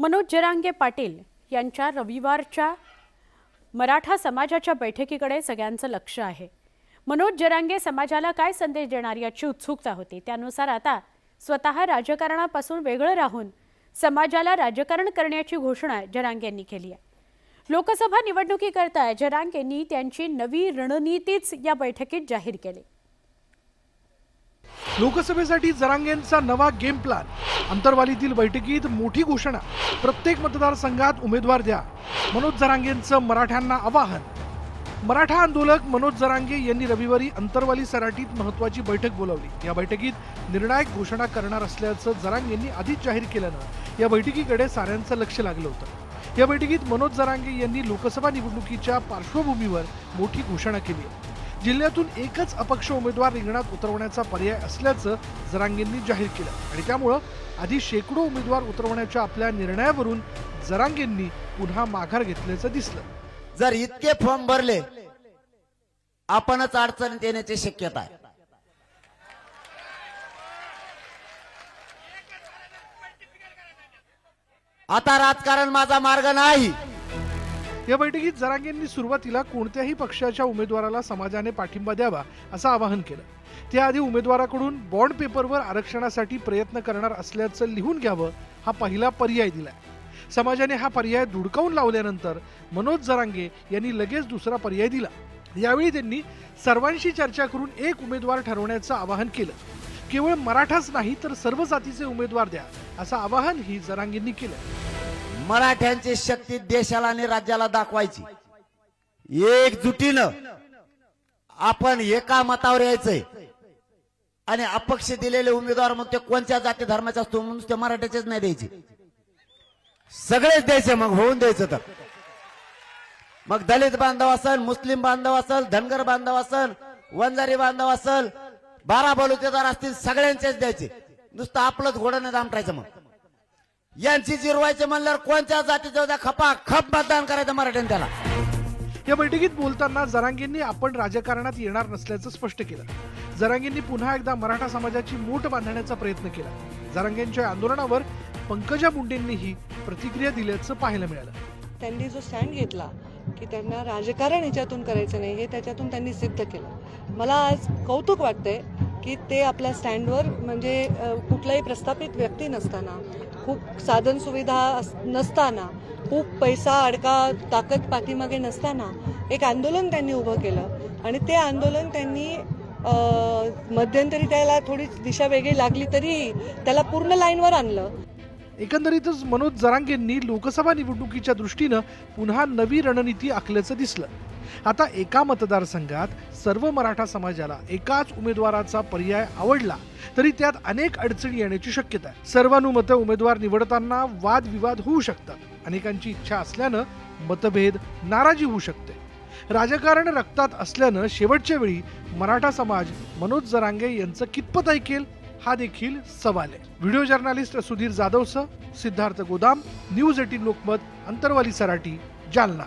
मनोज जरांगे पाटील यांच्या रविवारच्या मराठा समाजाच्या बैठकीकडे सगळ्यांचं लक्ष आहे. मनोज जरांगे समाजाला काय संदेश देणार याची उत्सुकता होती. त्यानुसार आता स्वतः राजकारणापासून वेगळं राहून समाजाला राजकारण करण्याची घोषणा जरांगे यांनी केली आहे. लोकसभा निवडणुकीकरता जरांगेंनी त्यांची नवी रणनीतीच या बैठकीत जाहीर केली. लोकसभेसाठी जरांगेंचा नवा गेम प्लॅन अंतरवालीतील बैठकीत मोठी घोषणा. प्रत्येक मतदारसंघात उमेदवार द्या. मनोज जरांगेंचं मराठ्यांना आवाहन. मराठा आंदोलक मनोज जरांगे यांनी रविवारी अंतरवाली सराटीत महत्वाची बैठक बोलावली. या बैठकीत निर्णायक घोषणा करणार असल्याचं जरांगेंनी आधीच जाहीर केल्यानं या बैठकीकडे साऱ्यांचं लक्ष लागलं होतं. या बैठकीत मनोज जरांगे यांनी लोकसभा निवडणुकीच्या पार्श्वभूमीवर मोठी घोषणा केली. आहे जिल्ह्यातून एकच अपक्ष उमेदवार रिंगणात उतरवण्याचा पर्याय असल्याचं जरांगेंनी जाहीर केलं. आणि त्यामुळं आधी शेकडो उमेदवार उतरवण्याच्या आपल्या निर्णयावरून जरांगेंनी पुन्हा माघार घेतल्याचं दिसलं. जर इतके फॉर्म भरले आपणच अडचणीत येण्याची शक्यता आहे. आता राजकारण माझा मार्ग नाही. या बैठकीत जरांगेंनी सुरुवातीला कोणत्याही पक्षाच्या उमेदवाराला समाजाने पाठिंबा द्यावा असं आवाहन केलं. त्याआधी उमेदवाराकडून बॉन्ड पेपरवर आरक्षणासाठी प्रयत्न करणार असल्याचं लिहून घ्यावं हा पहिला पर्याय दिलाय. समाजाने हा पर्याय धुडकावून लावल्यानंतर मनोज जरांगे यांनी लगेच दुसरा पर्याय दिला. यावेळी त्यांनी सर्वांशी चर्चा करून एक उमेदवार ठरवण्याचं आवाहन केलं. केवळ मराठाच नाही तर सर्व जातीचे उमेदवार द्या असं आवाहनही जरांगेंनी केलं. मराठ्यांची शक्ती देशाला आणि राज्याला दाखवायची. एकजुटीनं आपण एका मतावर यायचंय. आणि अपक्ष दिलेले उमेदवार मग ते कोणत्या जाती धर्माचे असतो म्हणून ते मराठ्याचेच नाही द्यायचे. सगळेच द्यायचे मग होऊन द्यायचं तर. मग दलित बांधव असल मुस्लिम बांधव असल धनगर बांधव असल वंजारी बांधव असल बारा बलुतेदार असतील सगळ्यांचेच द्यायचे. नुसतं आपलंच घोडं नाही दामटायचं मग. यांची जिरवायचे म्हणल्यावर कोणत्या जातीचं द्या खपा खप मतदान करायचं मराठ्याने त्याला? या बैठकीत बोलताना जरांगेंनी आपण राजकारणात येणार नसल्याचं स्पष्ट केलं. जरांगेंनी पुन्हा एकदा मराठा समाजाची मूठ बांधण्याचा प्रयत्न केला. जरांगेंच्या आंदोलनावर पंकजा मुंडेंनीही प्रतिक्रिया दिल्याचं पाहायला मिळालं. त्यांनी जो स्टँड घेतला की त्यांना राजकारण याच्यातून करायचं नाही हे त्याच्यातून त्यांनी सिद्ध केलं. मला आज कौतुक वाटतंय की ते आपल्या स्टँडवर म्हणजे कुठलाही प्रस्थापित व्यक्ती नसताना खूप साधन सुविधा अस- नसताना खूप पैसा अडका ताकद पाठीमागे नसताना एक आंदोलन त्यांनी उभं केलं. आणि ते आंदोलन त्यांनी मध्यंतरी त्याला थोडी दिशा वेगळी लागली तरी त्याला पूर्ण लाईनवर आणलं. एकंदरीतच मनोज जरांगेंनी लोकसभा निवडणुकीच्या दृष्टीनं पुन्हा नवी रणनीती आखल्याचं दिसलं. आता एका मतदारसंघात सर्व मराठा समाजाला एकाच उमेदवाराचा पर्याय आवडला तरी त्यात अनेक अडचणी येण्याची शक्यता आहे. सर्वानुमत उमेदवार निवडताना वादविवाद होऊ शकतात. अनेकांची इच्छा असल्यानं मतभेद नाराजी होऊ शकते. राजकारण रक्तात असल्यानं शेवटच्या वेळी मराठा समाज मनोज जरांगे यांचं कितपत ऐकेल? हा देखील सवाल आहे. व्हिडिओ जर्नालिस्ट सुधीर जाधवसह सिद्धार्थ गोदाम न्यूज एटीन लोकमत अंतरवाली सराटी जालना.